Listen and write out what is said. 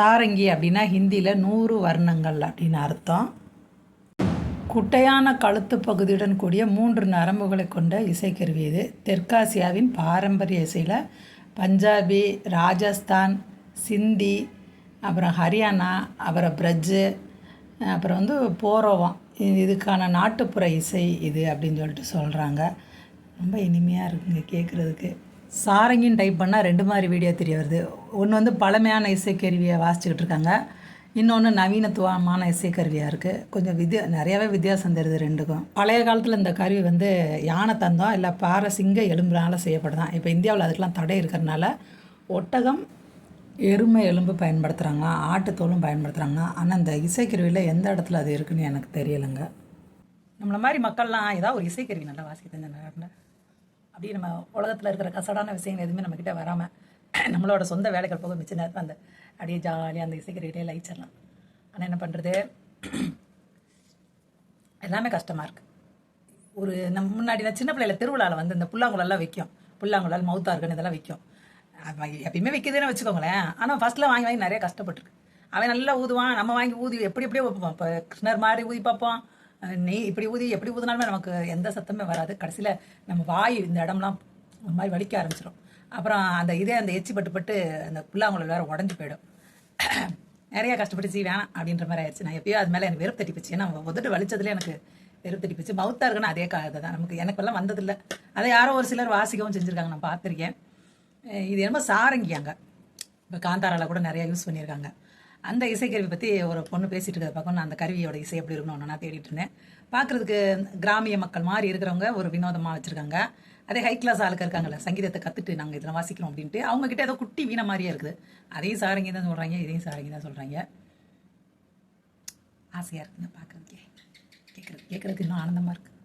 சாரங்கி அப்படின்னா ஹிந்தியில் நூறு வர்ணங்கள் அப்படின்னு அர்த்தம். குட்டையான கழுத்து பகுதியுடன் கூடிய மூன்று நரம்புகளை கொண்ட இசைக்கருவி இது. தெற்காசியாவின் பாரம்பரிய இசையில் பஞ்சாபி ராஜஸ்தான் சிந்தி அப்புறம் ஹரியானா அப்புறம் பிரஜ்ஜு அப்புறம் வந்து போரோவம். இதுக்கான நாட்டுப்புற இசை இது அப்படின்னு சொல்லிட்டு சொல்கிறாங்க ரொம்ப இனிமையாக இருக்குங்க கேட்குறதுக்கு சாரங்கின்னு டைப் பண்ணால் ரெண்டு மாதிரி வீடியோ தெரிய வருது. ஒன்று வந்து பழமையான இசைக்கருவியை வாசிச்சுக்கிட்டு இருக்காங்க. இன்னொன்று நவீனத்துவமான இசைக்கருவியாக இருக்குது கொஞ்சம் வித்தியா நிறையாவே வித்தியாசம் தருது ரெண்டுக்கும். பழைய காலத்தில் இந்த கருவி வந்து யானை தந்தம் இல்லை பாறை சிங்க எலும்புனால செய்யப்படுதான் இப்போ இந்தியாவில் அதுக்கெலாம் தடை இருக்கிறனால ஒட்டகம் எருமை எலும்பு பயன்படுத்துகிறாங்க ஆட்டுத்தோலும் பயன்படுத்துகிறாங்க ஆனால் இந்த இசைக்கருவியில் எந்த இடத்துல அது இருக்குன்னு எனக்கு தெரியலைங்க. நம்மளை மாதிரி மக்கள்லாம் ஏதாவது ஒரு இசைக்கருவி நல்லா வாசிக்க தெரிஞ்ச அப்படி அப்படியே நம்ம உலகத்தில் இருக்கிற கசடான விஷயங்கள் எதுவுமே நம்மக்கிட்ட வராமல் நம்மளோட சொந்த வேலைகள் போக மிச்ச நேரத்தில் அந்த அப்படியே ஜாலியாக அந்த இசைக்கருவிட்டே லைச்சிடலாம் ஆனால் என்ன பண்ணுறது எல்லாமே கஷ்டமாக இருக்குது ஒரு நம்ம முன்னாடி நான் சின்ன பிள்ளையில திருவிழாவில் வந்து இந்த புல்லாங்குழல்லாம் விற்கும் புல்லாங்குழல் மவுத்தார்கன் இதெல்லாம் விற்கும் எப்பயுமே விற்கிதுன்னு வச்சுக்கோங்களேன். ஆனால் ஃபஸ்ட்டில் வாங்கி வாங்கி நிறைய கஷ்டப்பட்டுருக்கு. அவன் நல்லா ஊதுவான். நம்ம வாங்கி ஊதி எப்படி எப்படியோ வைப்போம் இப்போ கிருஷ்ணர் மாதிரி ஊதி பார்ப்போம் நெய் நீ இப்படி ஊதி எப்படி ஊதினாலுமே நமக்கு எந்த சத்தமே வராது. கடைசியில் நம்ம வாய் இந்த இடம்லாம் ஒரு மாதிரி வலிக்க ஆரம்பிச்சிடும் அப்புறம் அந்த இதே அந்த எச்சி பட்டு பட்டு அந்த புல்லாங்குழல் வேறு உடஞ்சி போயிடும். நிறையா கஷ்டப்பட்டு சீ வேணாம் அப்படின்ற மாதிரி ஆயிடுச்சு. நான் எப்பயோ அது மேலே எனக்கு வெறுப்பு தட்டிப்பிச்சு. ஏன்னா உதட்டு வலிச்சதுல எனக்கு வெறுப்பு தட்டிப்பிச்சு. மவுத்தா இருக்குன்னு அதே காலத்தை தான் நமக்கு எனக்கெல்லாம் வந்ததில்லை. அதை யாரோ ஒரு சிலர் வாசிக்கவும் செஞ்சுருக்காங்க. நான் பார்த்துருக்கேன். இது என்னமோ சாரங்கி அங்கே இப்போ காந்தாரால கூட நிறையா யூஸ் பண்ணியிருக்காங்க. அந்த இசைக்கருவி பற்றி ஒரு பொண்ணு பேசிட்டு இருக்கிறத பார்க்க நான் அந்த கருவியோட இசை எப்படி இருக்கணும்னு நான் தேடிட்டு இருந்தேன். பார்க்குறதுக்கு கிராமிய மக்கள் மாதிரி இருக்கிறவங்க ஒரு வினோதமாக வச்சுருக்காங்க. அதே ஹை கிளாஸ் ஆளுக்கு இருக்காங்கல்ல சங்கீதத்தை கற்றுட்டு நாங்கள் இதில் வாசிக்கிறோம் அப்படின்ட்டு அவங்க கிட்ட ஏதோ குட்டி வீணை மாதிரியே இருக்குது. அதையும் சாரங்க தான் சொல்கிறாங்க இதையும் சாரங்க தான் சொல்கிறாங்க ஆசையாக இருக்குங்க பார்க்குறதுக்கே. கேட்குறது கேட்குறதுக்கு இன்னும் ஆனந்தமாக இருக்குது